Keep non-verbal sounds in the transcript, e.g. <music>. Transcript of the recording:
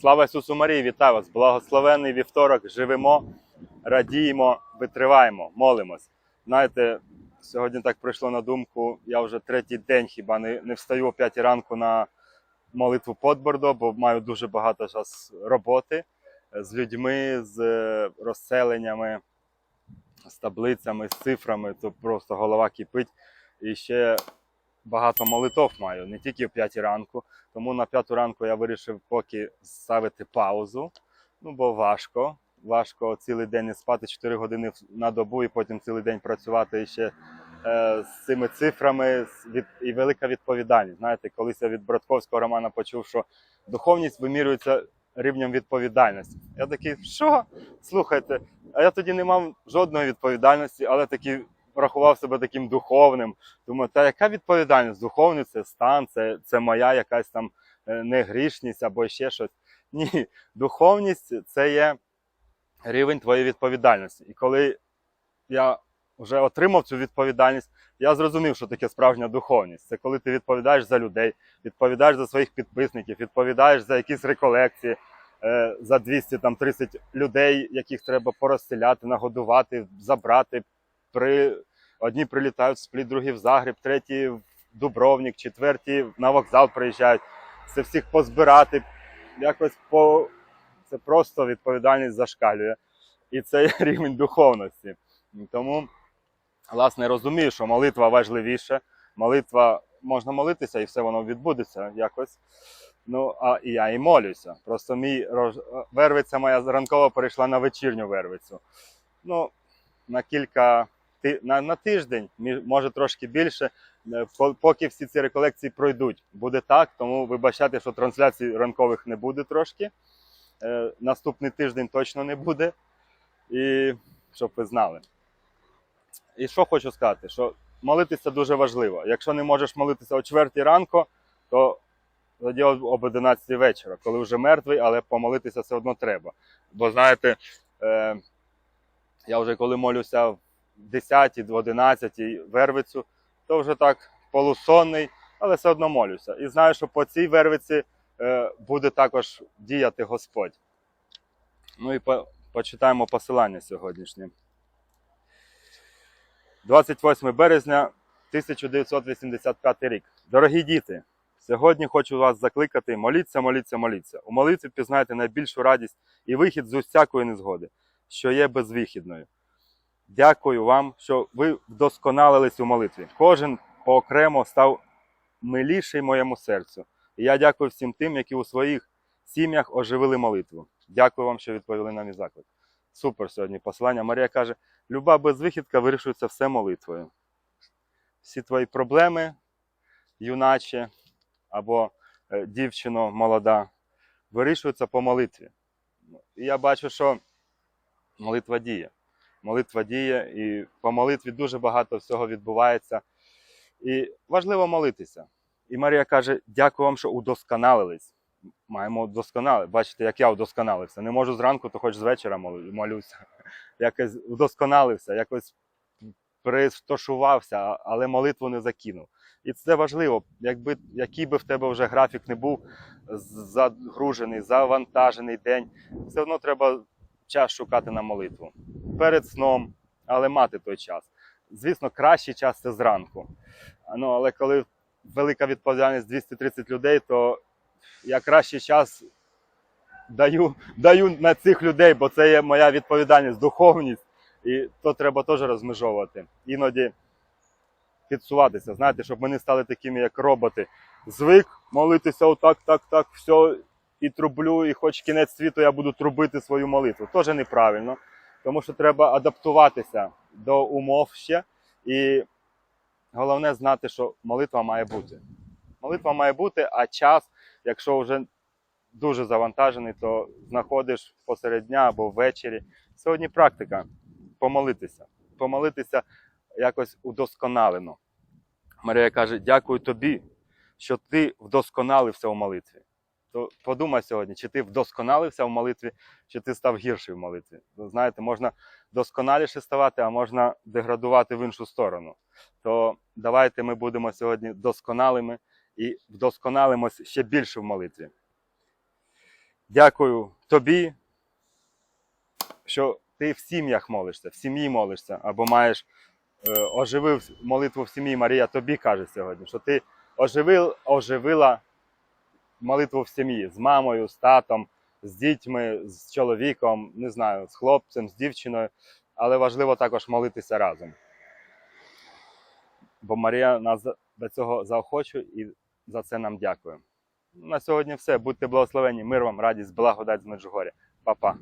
Слава Ісусу Марії, вітаю вас! Благословенний вівторок! Живемо, радіємо, витриваємо, молимось. Знаєте, сьогодні так прийшло на думку, я вже третій день хіба не, не встаю о 5 ранку на молитву Подбордо, бо маю дуже багато зараз роботи з людьми, з е, розселеннями, з таблицями, з цифрами, то просто голова кипить. І ще багато молитов маю, не тільки о 5 ранку. Тому на п'яту ранку я вирішив поки ставити паузу. Ну, бо важко. Важко цілий день не спати 4 години на добу і потім цілий день працювати ще е, з цими цифрами від, і велика відповідальність. Знаєте, колись я від Братковського романа почув, що духовність вимірюється рівнем відповідальності. Я такий, що? Слухайте, а я тоді не мав жодної відповідальності, але такий рахував себе таким духовним. Думаю, та яка відповідальність? Духовний це стан, це, це моя якась там е, негрішність або ще щось. Ні, духовність це є рівень твоєї відповідальності. І коли я вже отримав цю відповідальність, я зрозумів, що таке справжня духовність. Це коли ти відповідаєш за людей, відповідаєш за своїх підписників, відповідаєш за якісь реколекції, е, за 230 людей, яких треба порозселяти, нагодувати, забрати. При... Одні прилітають в спліт, другі в Загреб, треті в Дубровник, четверті на вокзал приїжджають. Це всіх позбирати, якось по це просто відповідальність зашкалює. І це <laughs> рівень духовності. Тому, власне, розумію, що молитва важливіша. Молитва можна молитися і все воно відбудеться якось. Ну, а і я і молюся. Просто мій вервиця моя ранкова перейшла на вечірню вервицю. Ну, на кілька на, на тиждень, може трошки більше, е, поки всі ці реколекції пройдуть. Буде так, тому вибачайте, що трансляцій ранкових не буде трошки. Е, наступний тиждень точно не буде. І щоб ви знали. І що хочу сказати, що молитися дуже важливо. Якщо не можеш молитися о 4 ранку, то тоді об об 11 вечора, коли вже мертвий, але помолитися все одно треба. Бо знаєте, е, я вже коли молюся в 10, в 11 вервицю, то вже так полусонний, але все одно молюся. І знаю, що по цій вервиці е, буде також діяти Господь. Ну і по, почитаємо посилання сьогоднішнє. 28 березня 1985 рік. Дорогі діти, сьогодні хочу вас закликати: моліться, моліться, моліться. У молитві пізнайте найбільшу радість і вихід з усякої незгоди, що є безвихідною. Дякую вам, що ви вдосконалились у молитві. Кожен поокремо став миліший моєму серцю. І я дякую всім тим, які у своїх сім'ях оживили молитву. Дякую вам, що відповіли на мій заклик. Супер сьогодні посилання. Марія каже: люба безвихідка вирішується все молитвою. Всі твої проблеми, юначе або е, дівчино молода, вирішуються по молитві. І я бачу, що молитва діє. Молитва діє, і по молитві дуже багато всього відбувається. І важливо молитися. І Марія каже: дякую вам, що удосконалились. Маємо удосконалити. Бачите, як я удосконалився. Не можу зранку, то хоч з вечора молю- молюся. <laughs> Якось удосконалився, якось пристошувався, але молитву не закинув. І це важливо, якби який би в тебе вже графік не був загружений, завантажений день, все одно треба час шукати на молитву перед сном, але мати той час. Звісно, кращий час це зранку. Ну, але коли велика відповідальність 230 людей, то я кращий час даю, даю на цих людей, бо це є моя відповідальність, духовність, і то треба теж розмежовувати. Іноді підсуватися, знаєте, щоб ми не стали такими, як роботи. Звик молитися отак, так, так, все, і трублю, і хоч кінець світу я буду трубити свою молитву. Теж неправильно, тому що треба адаптуватися до умов ще. І головне знати, що молитва має бути. Молитва має бути, а час, якщо вже дуже завантажений, то знаходиш посеред дня або ввечері. Сьогодні практика помолитися. Помолитися якось удосконалено. Марія каже: дякую тобі, що ти вдосконалився у молитві. То подумай сьогодні, чи ти вдосконалився в молитві, чи ти став гірший в молитві. Знаєте, можна досконаліше ставати, а можна деградувати в іншу сторону. То давайте ми будемо сьогодні досконалими і вдосконалимось ще більше в молитві. Дякую тобі, що ти в сім'ях молишся, в сім'ї молишся, або маєш е, оживив молитву в сім'ї. Марія тобі каже сьогодні, що ти оживив, оживила молитву в сім'ї з мамою, з татом, з дітьми, з чоловіком, не знаю, з хлопцем, з дівчиною. Але важливо також молитися разом. Бо Марія нас до цього заохочує і за це нам дякує. На сьогодні все. Будьте благословені. Мир вам, радість, благодать з Меджугоря. Па-па.